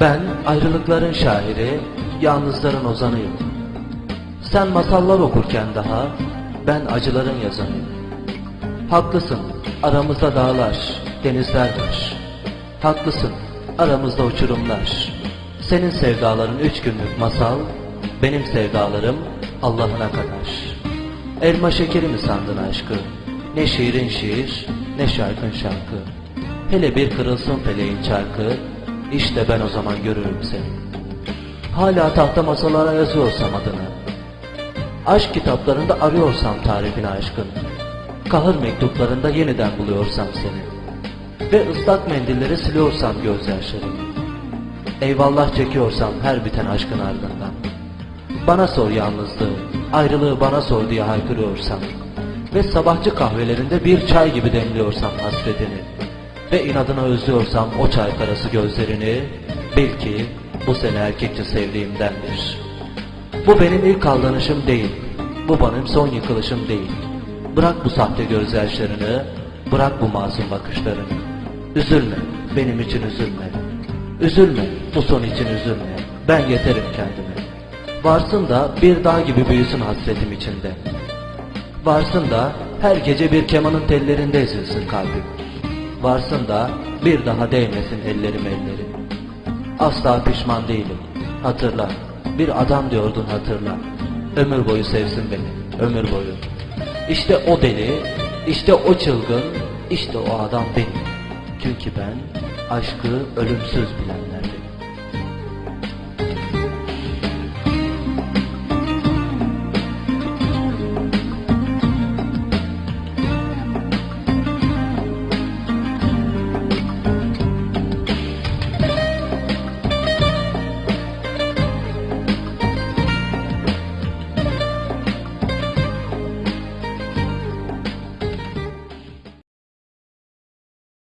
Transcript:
Ben ayrılıkların şairi, yalnızların ozanıyım. Sen masallar okurken daha, ben acıların yazanıyım. Haklısın, aramızda dağlar, denizler var. Haklısın, aramızda uçurumlar. Senin sevdaların üç günlük masal, benim sevdalarım Allah'ına kadar. Elma şekeri mi sandın aşkı? Ne şiirin şiir, ne şarkın şarkı. Hele bir kırılsın feleğin çarkı, işte ben o zaman görürüm seni. Hala tahta masalara yazıyorsam adını, Aşk kitaplarında arıyorsam tarifini aşkın, kahır mektuplarında yeniden buluyorsam seni. Ve ıslak mendilleri siliyorsam gözyaşlarımı, eyvallah çekiyorsam her biten aşkın ardından, bana sor yalnızlığı, ayrılığı bana sor diye haykırıyorsam. Ve sabahçı kahvelerinde bir çay gibi demliyorsam hasretini ve inadına özlüyorsam o çay karası gözlerini, bil ki bu seni erkekçe sevdiğimdendir. Bu benim ilk aldanışım değil. Bu benim son yıkılışım değil. Bırak bu sahte gözyaşlarını, bırak bu masum bakışlarını. Üzülme, benim için üzülme. Üzülme, bu son için üzülme. Ben yeterim kendime. Varsın da bir dağ gibi büyüsün hasretim içinde. Varsın da her gece bir kemanın tellerinde ezilsin kalbim. Varsın da bir daha değmesin ellerim ellerim. Asla pişman değilim. Hatırla. Bir adam diyordun hatırla. Ömür boyu sevsin beni. Ömür boyu. İşte o deli, işte o çılgın, işte o adam benim. Çünkü ben aşkı ölümsüz bilenlerdenim.